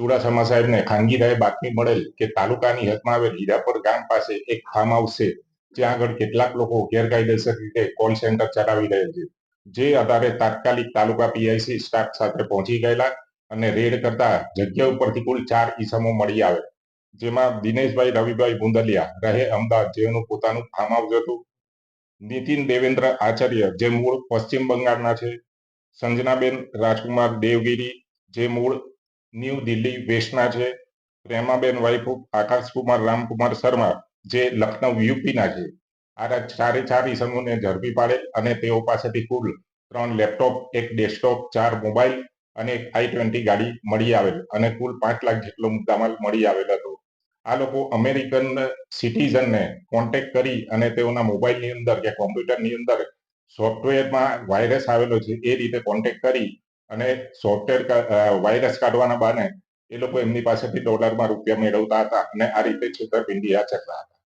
ચુડાસમા સાહેબને ખાનગીરાએ બાતમી મળેલ કે તાલુકાની હદમાં આવેલ હીરાપર ગામ પાસે એક ફાર્મ આવશે જ્યાં આગળ કેટલાક લોકો ગેરકાયદેસર રીતે કોલ સેન્ટર ચલાવી રહ્યા છે. જે આધારે તાત્કાલિક તાલુકા પીઆઈસી સ્ટાફ સાથે પહોંચી ગયેલા અને રેડ કરતા જગ્યા ઉપરથી કુલ ચાર ઈસમો મળી આવે જેમાં દિનેશભાઈ, રવિભાઈ ગુંદલિયા રહે અમદાવાદ, જેનું પોતાનું ફાર્મ હાઉસ હતું. નીતિન દેવેન્દ્ર આચાર્ય, જે મૂળ પશ્ચિમ બંગાળના છે. સંજનાબેન રાજકુમાર દેવગીરી, જે મૂળ ન્યૂ દિલ્હી વેસ્ટના છે. પ્રેમાબેન વાઇફ આકાશકુમાર, રામકુમાર શર્મા, જે લખનઉ યુપીના છે. આ ચારે ચાર ઈસમોને ઝડપી પાડે અને તેઓ પાસેથી કુલ ત્રણ લેપટોપ, એક ડેસ્કટોપ, ચાર મોબાઈલ અને એક આઈ ટ્વેન્ટી ગાડી મળી આવેલ અને કુલ પાંચ લાખ જેટલો મુદ્દામાલ મળી આવેલ હતો. આ લોકો અમેરિકન સિટીઝનને કોન્ટેક્ટ કરી અને તેઓના મોબાઈલની અંદર કે કોમ્પ્યુટરની અંદર સોફ્ટવેરમાં વાયરસ આવેલો છે એ રીતે કોન્ટેક્ટ કરી અને સોફ્ટવેર વાયરસ કાઢવાના બહાને એ લોકો એમની પાસેથી ડોલરમાં રૂપિયા મેળવતા હતા અને આ રીતે છેતરપિંડી આચરતા હતા.